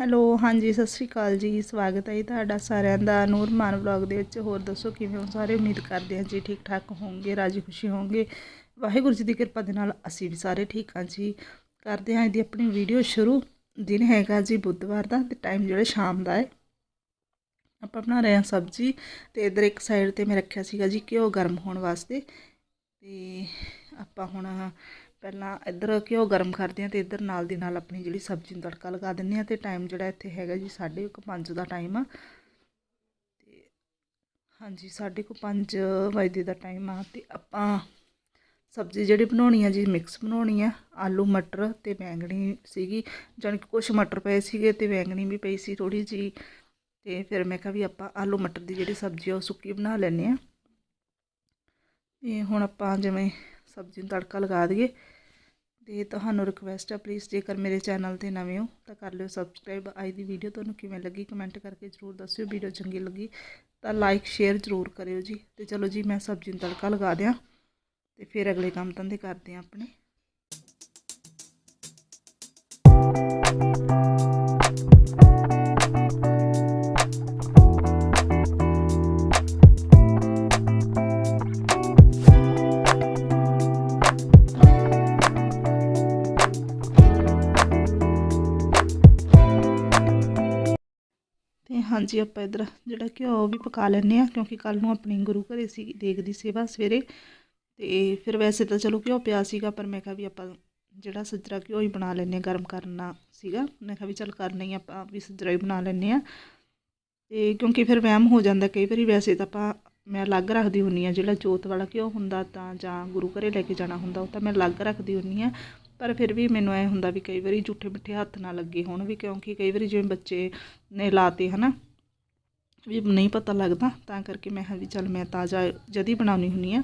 Hello, ਹਾਂਜੀ, ਸਤਿ ਸ਼੍ਰੀ ਅਕਾਲ ਜੀ। ਸਵਾਗਤ ਹੈ ਜੀ ਤੁਹਾਡਾ ਸਾਰਿਆਂ ਦਾ ਨੂਰਮਾਨ ਵਲੌਗ ਦੇ ਵਿੱਚ। ਹੋਰ ਦੱਸੋ, ਕਿਵੇਂ ਹੋ? ਸਾਰੇ ਉਮੀਦ ਕਰਦੇ ਹਾਂ ਜੀ ਠੀਕ ਠਾਕ ਹੋਵੋਗੇ ਰਾਜੀ ਖੁਸ਼ੀ ਹੋਵੋਗੇ ਵਾਹਿਗੁਰੂ ਜੀ ਦੀ ਕਿਰਪਾ ਦੇ ਨਾਲ ਅਸੀਂ ਵੀ ਸਾਰੇ ਠੀਕ ਹਾਂ ਜੀ। ਕਰਦੇ ਹਾਂ ਇਹਦੀ ਆਪਣੀ ਵੀਡੀਓ ਸ਼ੁਰੂ। ਦਿਨ ਹੈਗਾ ਜੀ ਬੁੱਧਵਾਰ ਦਾ ਤੇ ਟਾਈਮ ਜਿਹੜਾ ਸ਼ਾਮ ਦਾ ਹੈ। ਆਪਾਂ ਬਣਾ ਰਹੇ ਹਾਂ ਸਬਜ਼ੀ ਤੇ ਇਧਰ ਇੱਕ ਸਾਈਡ ਤੇ ਮੈਂ ਰੱਖਿਆ ਸੀਗਾ ਜੀ ਘਿਓ ਗਰਮ ਹੋਣ ਵਾਸਤੇ। ਤੇ ਆਪਾਂ ਹੁਣ ਪਹਿਲਾਂ ਇੱਧਰ ਘਿਓ ਗਰਮ ਕਰਦੇ ਹਾਂ ਤੇ ਇੱਧਰ ਨਾਲ ਦੀ ਨਾਲ ਆਪਣੀ ਜਿਹੜੀ ਸਬਜ਼ੀ ਨੂੰ ਤੜਕਾ ਲਗਾ ਦਿੰਦੇ ਹਾਂ ਤੇ ਟਾਈਮ ਜਿਹੜਾ ਇੱਥੇ ਹੈਗਾ ਜੀ ਸਾਢੇ ਕੁ ਪੰਜ ਦਾ ਟਾਈਮ ਆ। ਤੇ ਹਾਂਜੀ, ਸਾਢੇ ਕੁ ਪੰਜ ਵਜੇ ਦਾ ਟਾਈਮ ਆ ਤੇ ਆਪਾਂ ਸਬਜ਼ੀ ਜਿਹੜੀ ਬਣਾਉਣੀ ਆ ਜੀ ਮਿਕਸ ਬਣਾਉਣੀ ਆ, ਆਲੂ, ਮਟਰ ਤੇ ਬੈਂਗਣੀ ਸੀਗੀ। ਜਾਣੀ ਕਿ ਕੁਛ ਮਟਰ ਪਏ ਸੀਗੇ ਤੇ ਬੈਂਗਣੀ ਵੀ ਪਈ ਸੀ ਥੋੜੀ ਜੀ ਤੇ ਫਿਰ ਮੈਂ ਕਿਹਾ ਵੀ ਆਪਾਂ ਆਲੂ, ਮਟਰ ਦੀ ਜਿਹੜੀ ਸਬਜ਼ੀ ਆ ਉਹ ਸੁੱਕੀ ਬਣਾ ਲੈਂਦੇ ਆ ਤੇ ਹੁਣ ਆਪਾਂ ਜਿਵੇਂ ਸਬਜ਼ੀ ਨੂੰ ਤੜਕਾ ਲਗਾ ਦਈਏ ਤੇ ਤੁਹਾਨੂੰ ਰਿਕਵੈਸਟ ਹੈ ਪਲੀਜ਼ ਜੇਕਰ ਮੇਰੇ ਚੈਨਲ ਤੇ ਨਵੇਂ ਹੋ ਤਾਂ ਕਰ ਲਿਓ ਸਬਸਕ੍ਰਾਈਬ ਅੱਜ ਦੀ ਵੀਡੀਓ ਤੁਹਾਨੂੰ ਕਿਵੇਂ ਲੱਗੀ ਕਮੈਂਟ ਕਰਕੇ ਜਰੂਰ ਦੱਸਿਓ ਵੀਡੀਓ ਚੰਗੀ ਲੱਗੀ ਤਾਂ ਲਾਈਕ ਸ਼ੇਅਰ ਜਰੂਰ ਕਰਿਓ ਜੀ। ਤੇ ਚਲੋ ਜੀ, ਮੈਂ ਸਬਜ਼ੀ ਨੂੰ ਤੜਕਾ ਲਗਾ ਦਿਆਂ ਤੇ ਫਿਰ ਅਗਲੇ ਕੰਮ ਧੰਦੇ ਕਰਦੇ ਆਂ ਆਪਣੇ। ਹਾਂਜੀ, ਆਪਾਂ ਇਧਰ ਜਿਹੜਾ ਘਿਓ ਉਹ ਵੀ ਪਕਾ ਲੈਂਦੇ ਆ ਕਿਉਂਕਿ ਕੱਲ ਨੂੰ ਆਪਣੀ ਗੁਰੂ ਘਰੇ ਸੀ ਦੇਗ ਦੀ ਸੇਵਾ ਸਵੇਰੇ। ਤੇ ਫਿਰ ਵੈਸੇ ਤਾਂ ਚਲੋ ਘਿਓ ਪਿਆ ਸੀਗਾ, ਪਰ ਮੈਂ ਕਿਹਾ ਵੀ ਆਪਾਂ ਜਿਹੜਾ ਸੱਜਰਾ ਘਿਓ ਹੀ ਬਣਾ ਲੈਂਦੇ ਆ ਗਰਮ ਕਰਨਾ ਸੀਗਾ। ਮੈਂ ਕਿਹਾ ਵੀ ਚਲ ਕਰਨਾ ਹੀ ਆਪਾਂ ਵੀ ਸੱਜਰਾ ਹੀ ਬਣਾ ਲੈਂਦੇ ਆ ਤੇ ਕਿਉਂਕਿ ਫਿਰ ਵਹਿਮ ਹੋ ਜਾਂਦਾ, ਕਈ ਵਾਰੀ ਵੈਸੇ ਤਾਂ ਆਪਾਂ, ਮੈਂ ਅਲੱਗ ਰੱਖਦੀ ਹੁੰਨੀ ਆ ਜਿਹੜਾ ਜੋਤ ਵਾਲਾ ਘਿਓ ਹੁੰਦਾ ਤਾਂ ਜਾਂ ਗੁਰੂ ਘਰੇ ਲੈ ਕੇ ਜਾਣਾ ਹੁੰਦਾ, ਉਹ ਤਾਂ ਮੈਂ ਅਲੱਗ ਰੱਖਦੀ ਹੁੰਨੀ ਆ ਪਰ ਫਿਰ ਵੀ ਮੈਨੂੰ ਐ ਹੁੰਦਾ ਵੀ ਕਈ ਵਾਰੀ ਝੂਠੇ ਮਿੱਠੇ ਹੱਥ ਨਾ ਲੱਗੇ ਹੋਣ ਵੀ, ਕਿਉਂਕਿ ਕਈ ਵਾਰੀ ਜਿਵੇਂ ਬੱਚੇ ਨੇ ਲਾਤੇ, ਹਨਾ ਵੀ ਨਹੀਂ ਪਤਾ ਲੱਗਦਾ, ਤਾਂ ਕਰਕੇ ਮੈਂ ਹਾਂ ਵੀ ਚੱਲ ਮੈਂ ਤਾਜ਼ਾ ਜਦੀ ਬਣਾਉਣੀ ਹੁੰਨੀ ਆ।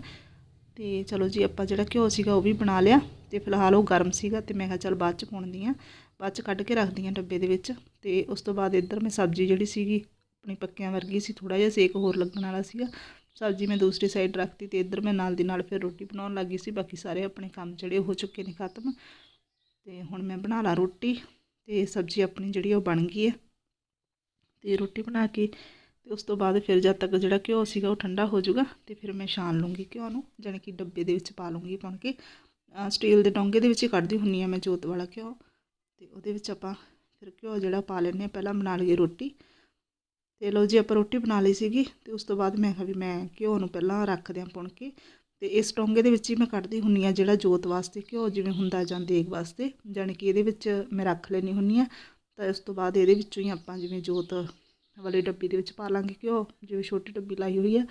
ਤੇ ਚਲੋ ਜੀ, ਆਪਾਂ ਜਿਹੜਾ ਘਿਓ ਸੀਗਾ ਉਹ ਵੀ ਬਣਾ ਲਿਆ ਤੇ ਫਿਲਹਾਲ ਉਹ ਗਰਮ ਸੀਗਾ ਤੇ ਮੈਂ ਕਿਹਾ ਚੱਲ ਬਾਅਦ ਚ ਪਾਉਣਦੀ ਆ। ਬਾਅਦ ਚ ਕੱਢ ਕੇ ਰੱਖਦੀ ਆ ਡੱਬੇ ਦੇ ਵਿੱਚ ਤੇ ਉਸ ਤੋਂ ਬਾਅਦ ਇੱਧਰ ਮੈਂ ਸਬਜ਼ੀ ਜਿਹੜੀ ਸੀਗੀ, ਆਪਣੀ ਪੱਕਿਆਂ ਵਰਗੀ ਸੀ ਥੋੜਾ ਜਿਹਾ ਸੇਕ ਹੋਰ ਲੱਗਣ ਵਾਲਾ ਸੀਗਾ। ਸਬਜ਼ੀ ਮੈਂ ਦੂਸਰੀ ਸਾਈਡ ਰੱਖਤੀ ਤੇ ਇੱਧਰ ਮੈਂ ਨਾਲ ਦੀ ਨਾਲ ਫਿਰ ਰੋਟੀ ਬਣਾਉਣ ਲੱਗੀ ਸੀ, ਬਾਕੀ ਸਾਰੇ ਆਪਣੇ ਕੰਮ ਜਿਹੜੇ ਹੋ ਚੁੱਕੇ ਨੇ ਖਤਮ। ਤੇ ਹੁਣ ਮੈਂ ਬਣਾ ਲਾ ਰੋਟੀ ਤੇ ਸਬਜ਼ੀ ਆਪਣੀ ਜਿਹੜੀ ਉਹ ਬਣ ਗਈ ਹੈ ਤੇ ਰੋਟੀ ਬਣਾ ਕੇ ਤੇ ਉਸ ਤੋਂ ਬਾਅਦ ਫਿਰ ਜਦ ਤੱਕ ਜਿਹੜਾ ਘਿਓ ਸੀਗਾ ਉਹ ਠੰਡਾ ਹੋ ਜਾਊਗਾ ਤੇ ਫਿਰ ਮੈਂ ਛਾਣ ਲੂੰਗੀ ਘਿਓ ਨੂੰ, ਜਾਣੀ ਕਿ ਡੱਬੇ ਦੇ ਵਿੱਚ ਪਾ ਲੂੰਗੀ ਪਾਣ ਕੇ। ਸਟੀਲ ਦੇ ਡੋਂਗੇ ਦੇ ਵਿੱਚ ਹੀ ਕੱਢਦੀ ਹੁੰਨੀ ਆ ਮੈਂ ਜੋਤ ਵਾਲਾ ਘਿਓ। ਤੇ ਉਹਦੇ ਵਿੱਚ ਆਪਾਂ ਫਿਰ ਘਿਓ ਜਿਹੜਾ ਪਾ ਲੈਂਦੇ ਆ, ਪਹਿਲਾਂ ਬਣਾ ਲਈਏ ਰੋਟੀ। ਤੇ ਲਓ ਜੀ, ਆਪਾਂ ਰੋਟੀ ਬਣਾ ਲਈ ਸੀਗੀ ਤੇ ਉਸ ਤੋਂ ਬਾਅਦ ਮੈਂ ਕਿਹਾ ਵੀ ਮੈਂ ਘਿਓ ਨੂੰ ਪਹਿਲਾਂ ਰੱਖਦੇ ਦਿਆਂ ਪੁਣ ਕੇ। ਤੇ ਇਸ ਟੋਂਗੇ ਦੇ ਵਿੱਚ ਹੀ ਮੈਂ ਕੱਢਦੀ ਹੁੰਨੀ ਆ ਜਿਹੜਾ ਜੋਤ ਵਾਸਤੇ ਘਿਓ, ਜਿਵੇਂ ਹੁੰਦਾ ਜਾਂ ਦੇਗ ਵਾਸਤੇ, ਜਾਣੀ ਕਿ ਇਹਦੇ ਵਿੱਚ ਮੈਂ ਰੱਖ ਲੈਣੀ ਹੁੰਨੀ ਆ। ਤਾਂ ਇਸ ਤੋਂ ਬਾਅਦ ਇਹਦੇ ਵਿੱਚੋਂ ਹੀ ਆਪਾਂ ਜਿਵੇਂ ਜੋਤ ਵਾਲੀ ਡੱਬੀ ਦੇ ਵਿੱਚ ਪਾ ਲਾਂਗੇ ਘਿਓ, ਜਿਵੇਂ ਛੋਟੀ ਡੱਬੀ ਲਾਈ ਹੋਈ ਆ,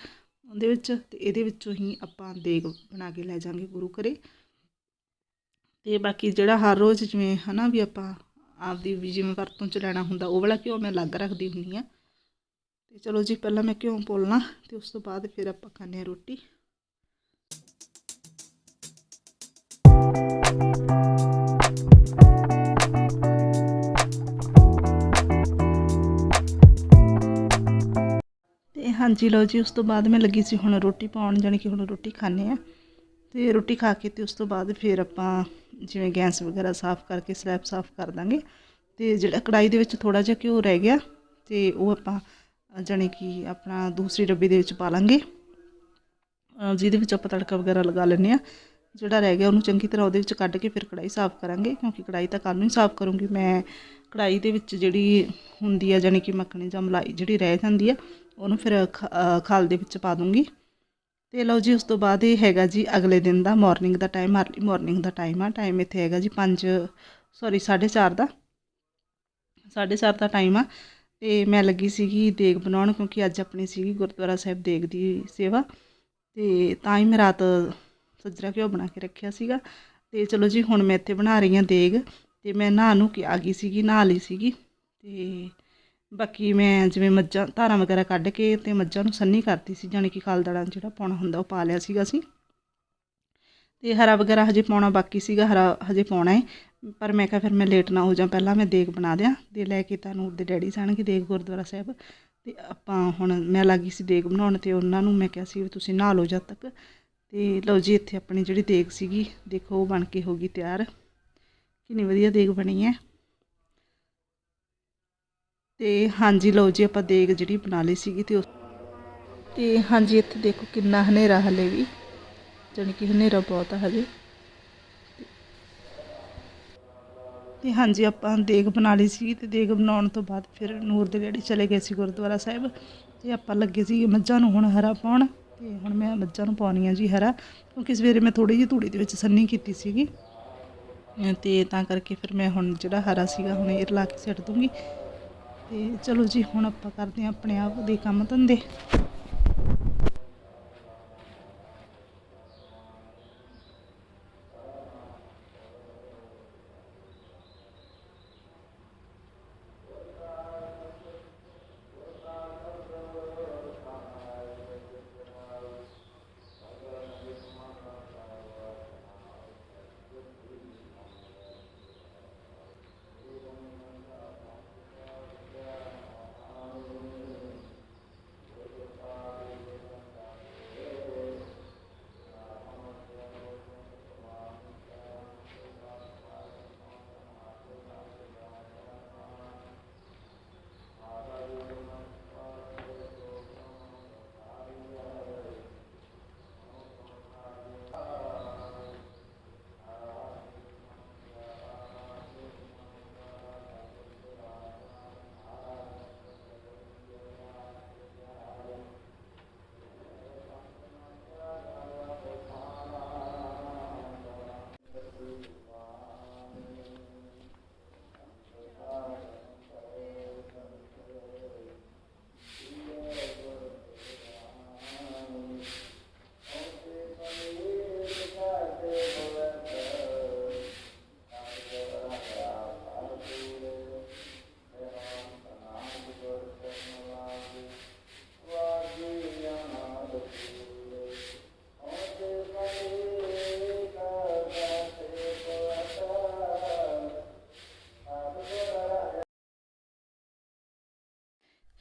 ਉਹਦੇ ਵਿੱਚ ਤੇ ਇਹਦੇ ਵਿੱਚੋਂ ਹੀ ਆਪਾਂ ਦੇਗ ਬਣਾ ਕੇ ਲੈ ਜਾਾਂਗੇ ਗੁਰੂ ਘਰੇ। ਤੇ ਬਾਕੀ ਜਿਹੜਾ ਹਰ ਰੋਜ਼ ਜਿਵੇਂ ਹਨਾ ਵੀ ਆਪਾਂ ਆਪਦੀ ਵੀ ਜਿਵੇਂ ਵਰਤੋਂ ਚ ਲੈਣਾ ਹੁੰਦਾ, ਉਹ ਵਾਲਾ ਘਿਓ ਮੈਂ ਅਲੱਗ ਰੱਖਦੀ ਹੁੰਨੀ ਆ। ਤੇ ਚਲੋ ਜੀ, ਪਹਿਲਾਂ ਮੈਂ ਘਿਓ ਪੋਲਣਾ ਤੇ ਉਸ ਤੋਂ ਬਾਅਦ ਫਿਰ ਆਪਾਂ ਖਾਣੇ ਆ ਰੋਟੀ। ਹਾਂਜੀ ਲਓ ਜੀ, ਉਸ ਤੋਂ ਬਾਅਦ ਮੈਂ ਲੱਗੀ ਸੀ ਹੁਣ ਰੋਟੀ ਪਾਉਣ, ਜਾਣੀ ਕਿ ਹੁਣ ਰੋਟੀ ਖਾਣੇ ਆ ਤੇ ਰੋਟੀ ਖਾ ਕੇ ਤੇ ਉਸ ਤੋਂ ਬਾਅਦ ਫਿਰ ਆਪਾਂ ਜਿਵੇਂ ਗੈਸ ਵਗੈਰਾ ਸਾਫ਼ ਕਰਕੇ, ਸਲੈਬ ਸਾਫ਼ ਕਰ ਦਾਂਗੇ। ਤੇ ਜਿਹੜਾ ਕੜਾਈ ਦੇ ਵਿੱਚ ਥੋੜਾ ਜਿਹਾ ਘਿਓ ਰਹਿ ਗਿਆ, ਤੇ ਉਹ ਆਪਾਂ, ਜਾਣੀ ਕਿ ਆਪਣਾ ਦੂਸਰੀ ਡੱਬੀ ਦੇ ਵਿੱਚ ਪਾ ਲਾਂਗੇ। ਜਿਹਦੇ ਵਿੱਚ ਆਪਾਂ ਤੜਕਾ ਵਗੈਰਾ ਲਗਾ ਲੈਂਦੇ ਆ ਜਿਹੜਾ ਰਹਿ ਗਿਆ ਉਹਨੂੰ ਚੰਗੀ ਤਰ੍ਹਾਂ ਉਹਦੇ ਵਿੱਚ ਕੱਢ ਕੇ ਫਿਰ ਕੜਾਈ ਸਾਫ਼ ਕਰਾਂਗੇ, ਕਿਉਂਕਿ ਕੜਾਈ ਤਾਂ ਕੱਲ ਨੂੰ ਹੀ ਸਾਫ਼ ਕਰੂੰਗੀ। ਮੈਂ ਕੜਾਈ ਦੇ ਵਿੱਚ ਜਿਹੜੀ ਹੁੰਦੀ ਆ, ਜਾਣੀ ਕਿ ਮੱਖਣੀ ਜਾਂ ਮਲਾਈ ਜਿਹੜੀ ਰਹਿ ਜਾਂਦੀ ਆ ਉਹਨੂੰ ਫਿਰ ਖਾਲ ਦੇ ਵਿੱਚ ਪਾ ਦੂੰਗੀ। ਤੇ ਲਓ ਜੀ, ਉਸ ਤੋਂ ਬਾਅਦ ਇਹ ਹੈਗਾ ਜੀ ਅਗਲੇ ਦਿਨ ਦਾ ਮਾਰਨਿੰਗ ਦਾ ਟਾਈਮ ਅਰਲੀ ਮਾਰਨਿੰਗ ਦਾ ਟਾਈਮ ਆ। ਟਾਈਮ ਇੱਥੇ ਹੈਗਾ ਜੀ 5 ਸੌਰੀ 4:30 ਦਾ। 4:30 ਦਾ ਟਾਈਮ ਆ। ਤੇ ਮੈਂ ਲੱਗੀ ਸੀਗੀ ਦੇਗ ਬਣਾਉਣ, ਕਿਉਂਕਿ ਅੱਜ ਆਪਣੀ ਸੀਗੀ ਗੁਰਦੁਆਰਾ ਸਾਹਿਬ ਦੇਗ ਦੀ ਸੇਵਾ। ਤੇ ਤਾਂ ਹੀ ਮੈਂ ਰਾਤ ਸੱਜਰਾ ਘਿਓ ਬਣਾ ਕੇ ਰੱਖਿਆ ਸੀਗਾ। ਤੇ ਚਲੋ ਜੀ, ਹੁਣ ਮੈਂ ਇੱਥੇ ਬਣਾ ਰਹੀ ਹਾਂ ਦੇਗ। ਤੇ ਮੈਂ ਨਹਾ ਨੂੰ ਕੇ ਆ ਗਈ ਸੀਗੀ, ਨਹਾ ਲਈ ਸੀਗੀ। ਤੇ ਬਾਕੀ ਮੈਂ ਜਿਵੇਂ ਮੱਝਾਂ, ਧਾਰਾਂ ਵਗੈਰਾ ਕੱਢ ਕੇ ਤੇ ਮੱਝਾਂ ਨੂੰ ਸੰਨੀ ਕਰਤੀ ਸੀ, ਜਾਣੀ ਕਿ ਖਾਲਦਾੜਾ ਜਿਹੜਾ ਪਾਉਣਾ ਹੁੰਦਾ ਉਹ ਪਾ ਲਿਆ ਸੀਗਾ ਅਸੀਂ। ਤੇ ਹਰਾ ਵਗੈਰਾ ਹਜੇ ਪਾਉਣਾ ਬਾਕੀ ਸੀਗਾ, ਹਰਾ ਹਜੇ ਪਾਉਣਾ ਹੈ ਪਰ ਮੈਂ ਕਿਹਾ ਫਿਰ ਮੈਂ ਲੇਟ ਨਾ ਹੋ ਜਾ, ਪਹਿਲਾਂ ਮੈਂ ਦੇਗ ਬਣਾ ਦਿਆਂ ਦੇ ਲੈ ਕੇ ਤਾਂ ਨੂਰ ਦੇ ਡੈਡੀ ਜਾਣਗੇ, ਦੇਗ ਗੁਰਦੁਆਰਾ ਸਾਹਿਬ। ਤੇ ਆਪਾਂ ਹੁਣ ਮੈਂ ਲੱਗੀ ਸੀ ਦੇਗ ਬਣਾਉਣ ਤੇ ਉਹਨਾਂ ਨੂੰ ਮੈਂ ਕਿਹਾ ਸੀ ਵੀ ਤੁਸੀਂ ਨਹਾ ਲਓ ਜਦ ਤੱਕ। ਤੇ ਲਓ ਜੀ, ਇੱਥੇ ਆਪਣੀ ਜਿਹੜੀ ਦੇਗ ਸੀਗੀ, ਦੇਖੋ ਉਹ ਬਣ ਕੇ ਹੋ ਗਈ ਤਿਆਰ। ਕਿੰਨੀ ਵਧੀਆ ਦੇਗ ਬਣੀ ਹੈ। ਤੇ ਹਾਂਜੀ, ਲਓ ਜੀ, ਆਪਾਂ ਦੇਗ ਜਿਹੜੀ ਬਣਾ ਲਈ ਸੀਗੀ ਤੇ ਉਸ ਤੇ ਹਾਂਜੀ, ਇੱਥੇ ਦੇਖੋ ਕਿੰਨਾ ਹਨੇਰਾ ਹਲੇ ਵੀ, ਜਾਣੀ ਕਿ ਹਨੇਰਾ ਬਹੁਤ ਆ ਹਲੇ ਤੇ ਹਾਂਜੀ, ਆਪਾਂ ਦੇਗ ਬਣਾ ਲਈ ਸੀ ਤੇ ਦੇਗ ਬਣਾਉਣ ਤੋਂ ਬਾਅਦ ਫਿਰ ਨੂਰ ਦੇ ਡੈਡੀ ਚਲੇ ਗਏ ਸੀ ਗੁਰਦੁਆਰਾ ਸਾਹਿਬ। ਤੇ ਆਪਾਂ ਲੱਗੇ ਸੀ ਮੱਝਾਂ ਨੂੰ ਹੁਣ ਹਰਾ ਪਾਉਣ ਤੇ ਹੁਣ ਮੈਂ ਮੱਝਾਂ ਨੂੰ ਪਾਉਣੀ ਆ ਜੀ ਹਰਾ, ਕਿਉਂਕਿ ਸਵੇਰੇ ਮੈਂ ਥੋੜੀ ਜਿਹੀ ਧੂੜੀ ਦੇ ਵਿੱਚ ਸੰਨੀ ਕੀਤੀ ਸੀਗੀ। ਅਹ ਤੇ ਤਾਂ ਕਰਕੇ ਫਿਰ ਮੈਂ ਹੁਣ ਜਿਹੜਾ ਹਰਾ ਸੀਗਾ, ਹੁਣ ਇਹ ਰਲਾ ਕੇ ਸਿੱਟ ਦੂੰਗੀ। ਤੇ ਚਲੋ ਜੀ ਹੁਣ ਆਪਾਂ ਕਰਦੇ ਹਾਂ ਆਪਣੇ ਆਪ ਦੇ ਕੰਮ ਧੰਦੇ।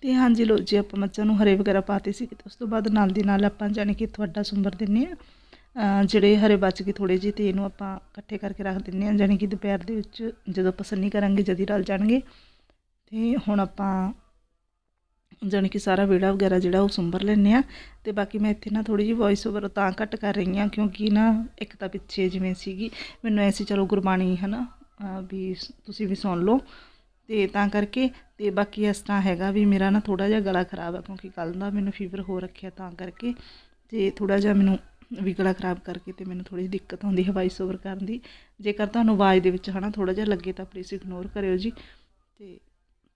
ਤੇ ਹਾਂਜੀ ਲੋ ਜੀ, ਆਪਾਂ ਮੱਝਾਂ ਨੂੰ ਹਰੇ ਵਗੈਰਾ ਪਾਤੇ ਸੀ ਤੇ ਉਸ ਤੋਂ ਬਾਅਦ ਨਾਲ ਦੀ ਨਾਲ ਆਪਾਂ ਜਾਣੀ ਕਿ ਤੁਹਾਡਾ ਸੁੰਬਰ ਦਿੰਨੇ ਆ ਜਿਹੜੇ ਹਰੇ ਬਚ ਕੇ ਥੋੜੇ ਜਿਹੇ ਤੇ ਇਹਨੂੰ ਆਪਾਂ ਇਕੱਠੇ ਕਰਕੇ ਰੱਖ ਦਿੰਨੇ ਆ ਜਾਣੀ ਕਿ ਦੁਪਹਿਰ ਦੇ ਵਿੱਚ ਜਦੋਂ ਪਸੰਨੀ ਸੰਨੀ ਕਰਾਂਗੇ, ਜਦੀ ਰਲ ਜਾਣਗੇ। ਤੇ ਹੁਣ ਆਪਾਂ ਜਾਣੀ ਕਿ ਸਾਰਾ ਵਿਹੜਾ ਵਗੈਰਾ ਜਿਹੜਾ ਉਹ ਸੁੰਬਰ ਲੈਂਦੇ ਆ ਤੇ ਬਾਕੀ ਮੈਂ ਇੱਥੇ ਨਾ ਥੋੜੀ ਜਿਹੀ ਵੌਇਸ ਓਵਰ ਤਾਂ ਘੱਟ ਕਰ ਰਹੀ ਆ ਕਿਉਂਕਿ ਨਾ ਇੱਕ ਤਾਂ ਪਿੱਛੇ ਜਿਵੇਂ ਸੀਗੀ, ਮੈਨੂੰ ਐਸੀ ਚਲੋ ਗੁਰਬਾਣੀ ਹੈ ਨਾ ਵੀ ਤੁਸੀਂ ਵੀ ਸੁਣ ਲਓ। ਤੇ ਤਾਂ ਕਰਕੇ ਤੇ ਬਾਕੀ ਇਸ ਤਰ੍ਹਾਂ ਹੈਗਾ ਵੀ ਮੇਰਾ ਨਾ ਥੋੜਾ ਜਿਹਾ ਗਲਾ ਖਰਾਬ ਆ ਕਿਉਂਕਿ ਕੱਲ ਦਾ ਮੈਨੂੰ ਫੀਵਰ ਹੋ ਰੱਖਿਆ ਤਾਂ ਕਰਕੇ ਤੇ ਥੋੜਾ ਜਿਹਾ ਮੈਨੂੰ ਵੀ ਗਲਾ ਖਰਾਬ ਕਰਕੇ ਤੇ ਮੈਨੂੰ ਥੋੜੀ ਜਿਹੀ ਦਿੱਕਤ ਆਉਂਦੀ ਹੈ ਵਾਇਸ ਓਵਰ ਕਰਨ ਦੀ। ਜੇਕਰ ਤੁਹਾਨੂੰ ਆਵਾਜ਼ ਦੇ ਵਿੱਚ ਹਨਾ ਥੋੜਾ ਜਿਹਾ ਲੱਗੇ ਤਾਂ ਪਲੀਜ਼ ਇਗਨੋਰ ਕਰਿਓ ਜੀ। ਤੇ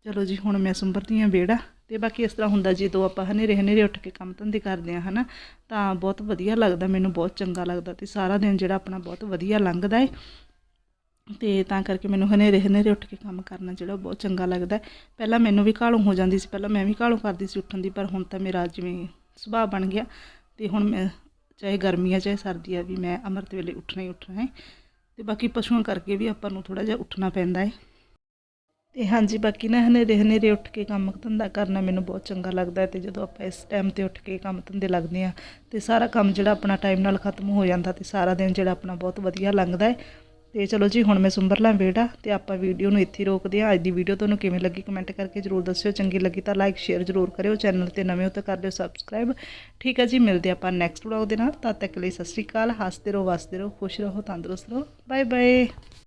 ਚਲੋ ਜੀ, ਹੁਣ ਮੈਂ ਸੁੰਬਰਦੀ ਹਾਂ ਵਿਹੜਾ ਤੇ ਬਾਕੀ ਇਸ ਤਰ੍ਹਾਂ ਹੁੰਦਾ ਜਦੋਂ ਆਪਾਂ ਹਨੇਰੇ ਹਨੇਰੇ ਉੱਠ ਕੇ ਕੰਮ ਧੰਦੇ ਕਰਦੇ ਆ ਹਨਾ ਤਾਂ ਬਹੁਤ ਵਧੀਆ ਲੱਗਦਾ, ਮੈਨੂੰ ਬਹੁਤ ਚੰਗਾ ਲੱਗਦਾ ਤੇ ਸਾਰਾ ਦਿਨ ਜਿਹੜਾ ਆਪਣਾ ਬਹੁਤ ਵਧੀਆ ਲੰਘਦਾ ਏ। ਤੇ ਤਾਂ ਕਰਕੇ ਮੈਨੂੰ ਹਨੇਰੇ ਹਨੇਰੇ ਉੱਠ ਕੇ ਕੰਮ ਕਰਨਾ ਜਿਹੜਾ ਬਹੁਤ ਚੰਗਾ ਲੱਗਦਾ ਪਹਿਲਾਂ ਮੈਨੂੰ ਵੀ ਘਾਲੋਂ ਹੋ ਜਾਂਦੀ ਸੀ, ਪਹਿਲਾਂ ਮੈਂ ਵੀ ਘਾਲੋਂ ਕਰਦੀ ਸੀ ਉੱਠਣ ਦੀ, ਪਰ ਹੁਣ ਤਾਂ ਮੇਰਾ ਜਿਵੇਂ ਸੁਭਾਅ ਬਣ ਗਿਆ ਤੇ ਹੁਣ ਮੈਂ ਚਾਹੇ ਗਰਮੀ ਆ ਚਾਹੇ ਸਰਦੀ ਆ ਵੀ ਮੈਂ ਅੰਮ੍ਰਿਤ ਵੇਲੇ ਉੱਠਣਾ ਹੀ ਉੱਠਣਾ ਹੈ ਤੇ ਬਾਕੀ ਪਸ਼ੂਆਂ ਕਰਕੇ ਵੀ ਆਪਾਂ ਨੂੰ ਥੋੜਾ ਜਿਹਾ ਉੱਠਣਾ ਪੈਂਦਾ ਹੈ। ਤੇ ਹਾਂਜੀ, ਬਾਕੀ ਨਾ ਹਨੇਰੇ ਹਨੇਰੇ ਉੱਠ ਕੇ ਕੰਮ ਧੰਦਾ ਕਰਨਾ ਮੈਨੂੰ ਬਹੁਤ ਚੰਗਾ ਲੱਗਦਾ ਹੈ ਤੇ ਜਦੋਂ ਆਪਾਂ ਇਸ ਟਾਈਮ ਤੇ ਉੱਠ ਕੇ ਕੰਮ ਧੰਦੇ ਲੱਗਦੇ ਆ ਤੇ ਸਾਰਾ ਕੰਮ ਜਿਹੜਾ ਆਪਣਾ ਟਾਈਮ ਨਾਲ ਖਤਮ ਹੋ ਜਾਂਦਾ ਤੇ ਸਾਰਾ ਦਿਨ ਜਿਹੜਾ ਆਪਣਾ ਬਹੁਤ ਵਧੀਆ ਲੰਘਦਾ ਹੈ। ਤੇ ਚਲੋ ਜੀ, ਹੁਣ ਮੈਂ ਸੁੰਬਰ ਲਾਂ ਵਿਹੜਾ ਤੇ ਆਪਾਂ ਵੀਡੀਓ ਨੂੰ ਇੱਥੇ ਰੋਕਦੇ ਹਾਂ। ਅੱਜ ਦੀ ਵੀਡੀਓ ਤੁਹਾਨੂੰ ਕਿਵੇਂ ਲੱਗੀ ਕਮੈਂਟ ਕਰਕੇ ਜਰੂਰ ਦੱਸਿਓ। ਚੰਗੀ ਲੱਗੀ ਤਾਂ ਲਾਈਕ, ਸ਼ੇਅਰ ਜਰੂਰ ਕਰਿਓ। ਚੈਨਲ ਤੇ ਨਵੇਂ ਹੋ ਤਾਂ ਕਰ ਲਿਓ ਸਬਸਕ੍ਰਾਈਬ। ਠੀਕ ਹੈ ਜੀ, ਮਿਲਦੇ ਆਪਾਂ ਨੈਕਸਟ ਵਲੌਗ ਦੇ ਨਾਲ। ਤਦ ਤੱਕ ਲਈ ਸਤਿ ਸ਼੍ਰੀ ਅਕਾਲ। ਹੱਸਦੇ ਰਹੋ, ਵਸਦੇ ਰਹੋ, ਖੁਸ਼ ਰਹੋ, ਤੰਦਰੁਸਤ ਰਹੋ। Bye bye